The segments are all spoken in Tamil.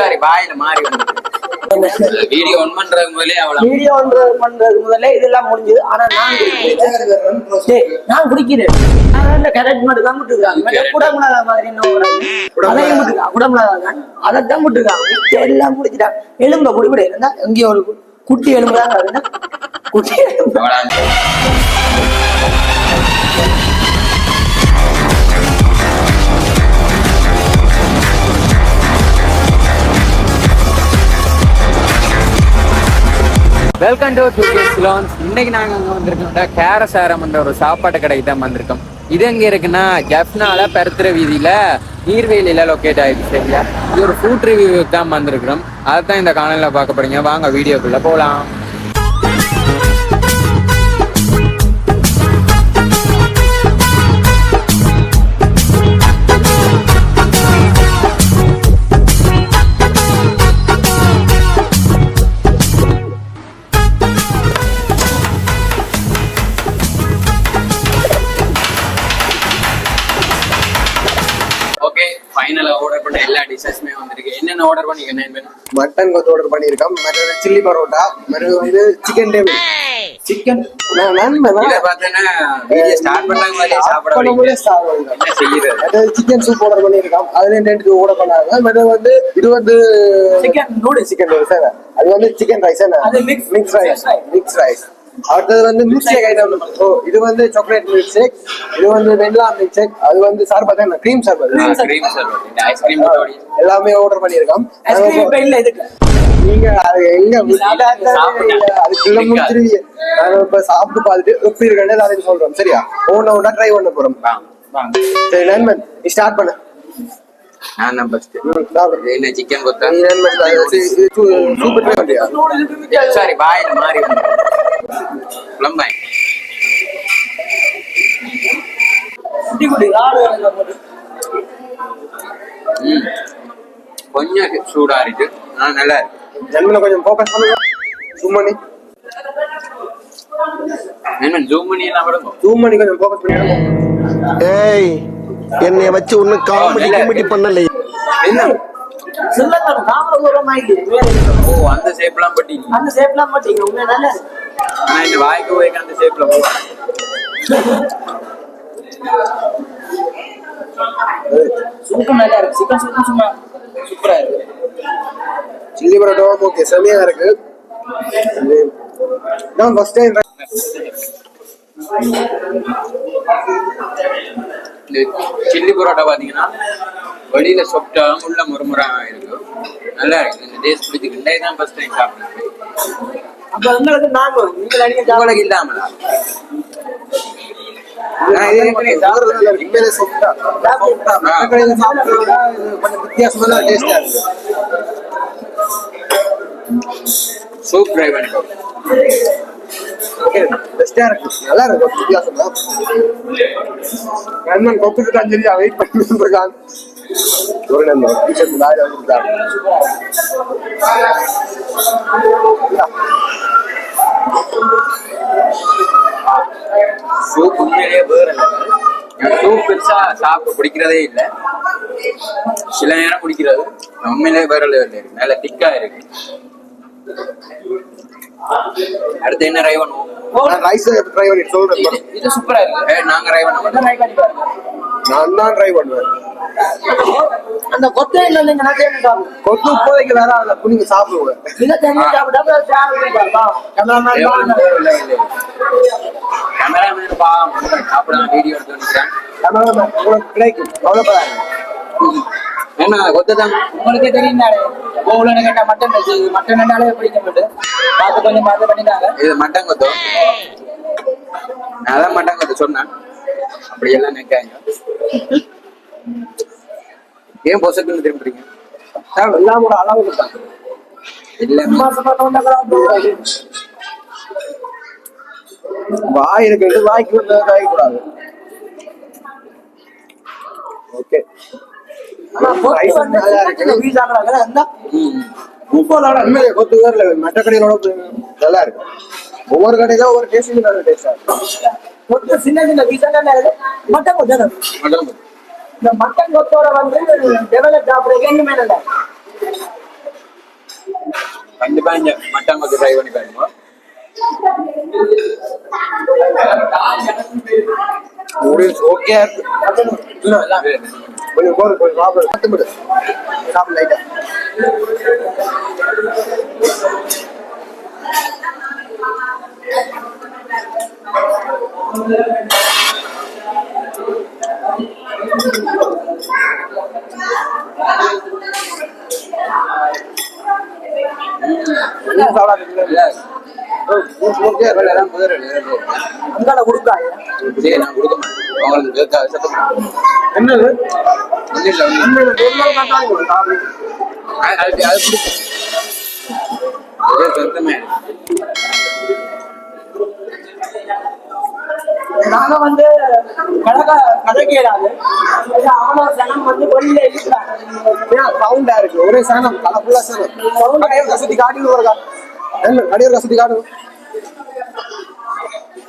சாரி வாயில மாறி வீடியோ ஒன் பண்றதுக்கு முதலே அவ்வளவு. வீடியோ பண்றது முதல்ல இதெல்லாம் முடிஞ்சது. ஆனா நான் குடிக்கிறேன். டேய், நான் குடிக்கிறேன். நான் அந்த கரெக்ட் மட்டும் தான் விட்டுருக்காங்க. குடமுளகா மாதிரி என்ன விடுறாங்க அதையும் விட்டுருக்காங்க. குடமுளகா அதைத்தான் விட்டுருக்காங்க. மிச்சம் எல்லாம் முடிச்சிட்டாங்க எலும்ப பொடி கூட இருந்தா எங்கேயோ ஒரு குட்டி எலும்பு தான் குட்டி எலும்பு. அவ்வளவு வெல்கம் டு டூகேஸ் லோன்ஸ் இன்னைக்கு நாங்கள் அங்க வந்திருக்கோம்டா. கேரசாரம்ன்ற ஒரு சாப்பாட்டு கடைக்கு தான் வந்திருக்கோம். இது எங்கே இருக்குன்னா ஜப்னால பெருத்துற வீதியில நீர்வேலியில் லொக்கேட் ஆயிடுச்சு சரியா? இது ஒரு ஃபுட் ரிவ்யூக்கு தான் வந்திருக்கிறோம். அதைத்தான் இந்த காணொலியில பார்க்க போறீங்க. வாங்க வீடியோக்குள்ளே போகலாம் என்னென்ன ஆர்டர் பண்ணீங்க என்ன மட்டன் கொத்து ஆர்டர் பண்ணியிருக்கோம். மற்றது சில்லி பரோட்டா மற்றது வந்து சிக்கன் டேபிள் சிக்கன் என்ன சிக்கன் சூப் ஆர்டர் பண்ணியிருக்கோம். அதுல ரெண்டு ஆர்டர் பண்ணாங்க. மற்றது வந்து இது வந்து சிக்கன் நூடுல்ஸ் சிக்கன் ரைஸ் அது வந்து சிக்கன் ரைஸ் அது mix- mix rice. Mix rice அடுத்தது வந்து மில்க் ஷேக் ஐட்டம் இது வந்து சாக்லேட் மில்க் ஷேக் இது வந்து வெண்ணிலா மில்க் ஷேக் அது வந்து சார்பத் என்ன? க்ரீம் சர்வ் ஐஸ்கிரீம் எல்லாமே ஆர்டர் பண்ணியிருக்கோம். நீங்க அது எங்க. அதுக்குள்ள முடிச்சிருவீங்க நாங்க இப்ப சாப்பிட்டு பார்த்துட்டு எப்படி இருக்குன்னு எல்லாத்தையும் சொல்றோம். சரியா? ஒண்ணு ஒண்ணா ட்ரை பண்ண போறோம். சரி நண்பன் நீ ஸ்டார்ட் பண்ணு. நான் தான் ஃபர்ஸ்ட் என்ன சிக்கன் கொத்தா சாரி மாறி புலம்பாய் கொஞ்சம் சூடா இருக்கு ஆனா நல்லா இருக்கு நண்பனை கொஞ்சம் ஃபோக்கஸ் பண்ணுங்க ஜூம் பண்ணி என்ன ஜூம் பண்ணி எல்லாம் விடுங்க ஜூம் பண்ணி கொஞ்சம் ஃபோக்கஸ் பண்ணி ஏய் என்னைய வச்சு ஒன்னும் காமெடி கிமெடி பண்ணல என்ன? சில்லங்க காமர தூரம் ஆயிடுது வேற எதுவும். ஓ அந்த ஷேப்லாம் பட்டி அந்த ஷேப்லாம் இந்த வாய்க்கு அந்த ஷேப்ல போவாங்க சூப்பு நல்லா இருக்கு சிக்கன் சூப்பு சும்மா சூப்பரா இருக்கு. சில்லி பரோட்டாவும் ஓகே செமையா இருக்கு. இது நான் ஃபர்ஸ்ட் டைம் இந்த சில்லி பரோட்டா பாத்தீங்கன்னா வெளியில சொப்டா உள்ள முறுமுறா இருக்கு நல்லா இருக்கு இந்த டேஸ்ட் பிடிச்சி இன்றைய தான் ஃபர்ஸ்ட் டைம் சாப்பிடுறேன் அப்ப உங்களுக்கு நாங்க உங்களுக்கு இல்லாமலா வித்தியாசமான டேஸ்டா இருக்கு. சூப் பண்ணிக்கோ ஓகே பெஸ்டா இருக்கு நல்லா இருக்கு. வித்தியாசமா நண்பன் கொத்துட்டு தான் சரியா வெயிட் பண்ணிட்டு இருக்கான் ஒரு நண்பன் டிஷர்ட் வாயில வந்துட்டாங்க சூப் உண்மையிலேயே வேற. எனக்கு சூப் பெருசா பிடிக்கிறதே இல்ல. சில நேரம் குடிக்கிறது. உண்மையிலேயே வேற லெவல்ல இருக்கு. நல்ல திக்கா இருக்கு. அடுத்து என்ன ட்ரை பண்ணுவோம் நான் ரைஸ் ட்ரை பண்ணி சொல்றேன். இது- இது சூப்பரா இருக்கு. நாங்க ட்ரை பண்ண மாட்டோம் ட்ரை பண்ணி பாருங்க நான் தான் ட்ரை பண்ணுவேன். அந்த கொத்தை இல்ல நீங்க நான் சேர்ந்து சாப்பிடுங்க கொத்து இப்போதைக்கு வேற அதுல புனிங்க சாப்பிடுவேன் இதை தண்ணி சாப்பிடாம வீடியோ எடுத்து கிடைக்கும். என்ன கொத்த தான் உங்களுக்கே தெரியும் கோவுல கேட்டா மட்டன் வச்சு மட்டன் ரெண்டாலே பிடிக்க மாட்டேன். பார்த்து கொஞ்சம் பார்த்து பண்ணிட்டாங்க. இது மட்டன் கொத்தோ. நான் தான் மட்டன் கொத்த சொன்னேன். அப்படி எல்லாம் நிக்காங்க ஏன் பொசக்குன்னு திரும்புறீங்க எல்லாம் ஒரு அளவு கொடுத்தாங்க வாய் இருக்கு வாய்க்கு வந்து வாய்க்க கூடாது. ஓகே. கொத்து மற்ற கடைகளோட நல்லா இருக்கு. ஒவ்வொரு கடையில ஒவ்வொரு டேஸ்ட் நல்ல டேஸ்டா இருக்கும் சின்ன சின்ன பீஸா மட்டன் கொஞ்சம் மட்டன் கொத்து இந்த மட்டன் கொத்தோட வந்து டெவலப் சாப்பிடுறது என்ன இல்லை கண்டிப்பா இங்க மட்டன் கொத்து ட்ரை பண்ணி பாருங்க. ஓகே கொஞ்சம் போடு கொஞ்சம் சாப்பிடு பத்து மிடு சாப்பிடு லைட்டா ஓகே அங்கால கொடுக்காது சரி நான் கொடுக்க மாட்டேன் சத்தம் என்னது? அது அது சத்தமே நாங்க வந்து கணக்க கதை கேடாது அவனோட ஜனம் வந்து வெளியில இருக்கிறாங்க. சவுண்டா இருக்கு. ஒரே சனம் கலை ஃபுல்லா சனம். கடையோட கசதி காட்டி ஒரு கசதி காட்டு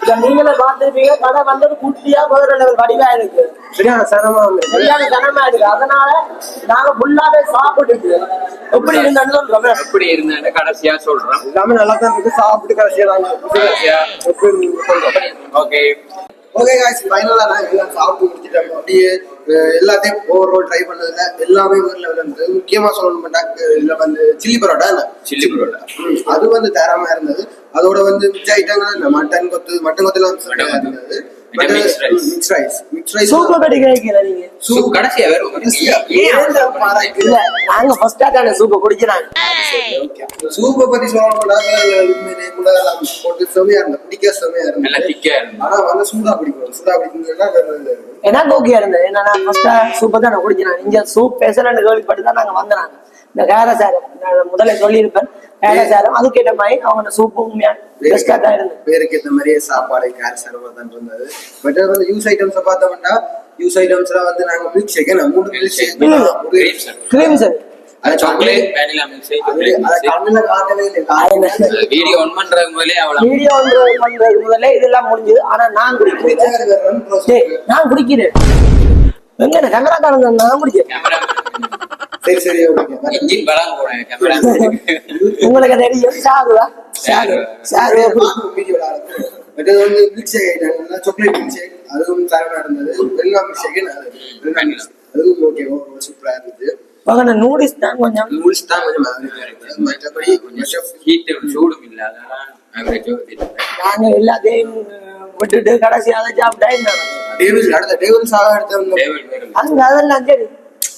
இத நீங்களே பார்த்திருப்பீங்க. கடை வந்தது குட்டியா முதல் லெவல் வடிவா இருக்கு. சரியான சனமா வந்து. சரியான ஜனமா இருக்கு. அதனால நாங்க ஃபுல்லாவே சாப்பிட்டுட்டு எப்படி இருந்தான்னு சொல்றோம். எப்படி இருந்தாங்க கடைசியா சொல்றேன். எல்லாமே நல்லா தான் இருக்கு. சாப்பிட்டு கடைசியா சொல்றோம். ஓகே ஓகே காய்ஸ் ஃபைனலாக நான் எல்லாம் சாப்பிட்டு முடிச்சிட்டோம் அப்படியே எல்லாத்தையும் ஓவர் ரோல் ட்ரை பண்ணதுல எல்லாமே ஒரு லெவலில் இருந்தது. முக்கியமாக சொல்லணும்னா இதில் வந்து சில்லி பரோட்டா என்ன? சில்லி பரோட்டா. அது வந்து தரமா இருந்தது. அதோட வந்து மிச்ச ஐட்டங்கள் இந்த மட்டன் கொத்து மட்டன் கொத்துல வந்து மட்டன் கொத்து. இருந்தது. Mix rice mix rice super கடி கிடைக்கல நீங்க. சூப் கடைசியா வேற இல்ல நாங்க ஃபர்ஸ்ட் தானே சூப்பர் குடிக்கிறாங்க. சூப்பை பத்தி சொல்லணும்னா உண்மையிலே கூட போட்டு செமையா இருந்தது பிடிக்க செமையா நல்லா இருந்தது திக்கா இருந்து ஆனா வந்து சூடா பிடிக்கும் சூடா இருக்கு. எனக்கு ஓகே இருந்தது. ஏன்னா நான் ஃபர்ஸ்டா சூப்பர் தான் குடிக்கிறேன். இங்க சூப் பேசலன்னு கேள்விப்பட்டு தான் நாங்க வந்தாங்க இந்த கேர சாரம் நான் முதல்ல சொல்லியிருப்பேன். கேர சாரம் அதுக்கேற்ற மாதிரி அவங்க சூப்பும் உண்மையா? பெஸ்டா தான் இருந்தது. பேருக்கு ஏத்த மாதிரியே சாப்பாடு கார் சர்வா தான் இருந்தது. பட் வந்து யூஸ் ஐட்டம்ஸ் பார்த்தோம்னா யூஸ் ஐட்டம்ஸ்ல வந்து நாங்க மில்க் ஷேக் மூணு milk shake Cream sir. Cream sir அது chocolate vanilla milk shake chocolate அதை கண்ணுல காட்டவே இல்லை. காட்டவே வீடியோ ஒன் பண்றது முதலே அவ்வளவு வீடியோ வந்து பண்றது முதல்ல இதெல்லாம் முடிஞ்சது. ஆனா நான் குடிக்கிறேன். நான் குடிக்கிறேன். எங்க கேமரா காரங்க நான் குடிக்கிறேன். கேமரா சரி சரி இன்ஜின் கேமரா உங்களுக்கு தெரியும் சாகுவா சாகு சாகு அது வந்து milk shake item chocolate milk shake அதுவும் தரமா இருந்தது. வெள்ளா மில்க் ஷேக் அதுவும் ஓகே சூப்பரா இருந்தது. பகன நூடில்ஸ் தான் கொஞ்சம். நூல்ஸ் தான் கொஞ்சம் average ஆ இருக்கு. மற்றபடி கொஞ்சம் chef ஹீட் சூடும் இல்ல அதெல்லாம் ஆவரேஜ் நாங்க எல்லாத்தையும் அஹ், விட்டுட்டு கடைசி அதை சாப்பிட்டா என்ன? டேவிஸ் அடுத்த டேவிஸ் ஆக அடுத்த வந்து டேபிள் வேற அங்க அதெல்லாம் சரி.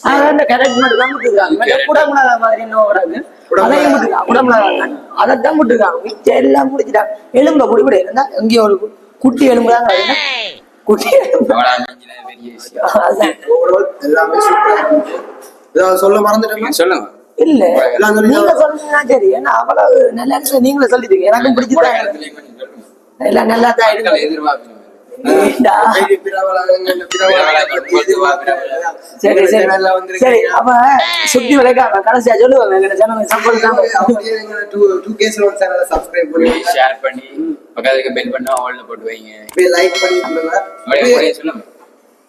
அதான் இந்த கரெக்ட் மட்டும் தான் விட்டுருக்காங்க குடமுடாத மாதிரி என்ன வராது. அதையும் விட்டுருக்காங்க குடமுடாத அதைத்தான் விட்டுருக்காங்க மிச்சம் எல்லாம் முடிச்சுட்டாங்க எலும்ப குடி கூட இருந்தா எங்கேயோ ஒரு கு- குட்டி எலும்பு. தான். குட்டி சொல்ல மறந்துட்டோமா சொல்லுங்க. இல்ல. நீங்க சொன்னீங்கன்னா சரி. ஏன்னா அவ்வளவு நல்லா நீங்களும் சொல்லிட்டீங்க. எனக்கும் சொல்லுங்க. எல்லாம் நல்லா தான் எதிர்பார்க்கணும்? சரி. சரி சரி. அப்ப சுத்தி விளைக்காம கடைசியா சொல்லுவாங்க. ஷேர் பண்ணி பெல் பண்ணா ஆல்ல போட்டு வைங்க like பண்ணி சொல்லுங்க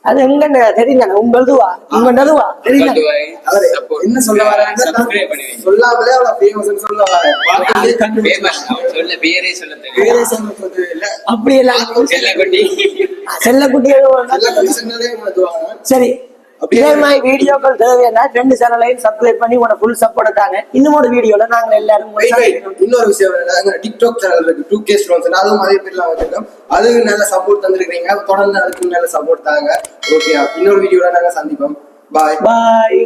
அது எங்க தெரியுங்க உங்களதுவா உங்களதுவா தெரியுங்க அவரு. என்ன சொல்ல வைங்க சொல்லாமலே அவளை ன்னு சொல்ல கண்டுபிடிச்சு. Famous. அவன் சொல்ல பேரே சொல்ல பேரே தெரியும் சொல்றது இல்ல. அப்படி எல்லாம் செல்லக்குட்டி செல்லக்குட்டி. சரி. வீடியோக்கள் தேவையா ரெண்டு சேனலையும் சப்ஸ்கிரைப் பண்ணி உன ஃபுல் சப்போர்ட் தாங்க இன்னும் ஒரு நாங்க எல்லாரும் இன்னொரு விஷயம் நாங்க டிக்டாக் சேனல் இருக்கு டூ கே ஸ்டோன்ஸ் அதுவும் அதே பேர்லாம் வச்சிருக்கோம் அதுக்கு நல்ல சப்போர்ட் தந்துருக்கீங்க தொடர்ந்து அதுக்கு நல்ல சப்போர்ட் தாங்க ஓகே இன்னொரு வீடியோல நாங்க சந்திப்போம் பாய் பாய்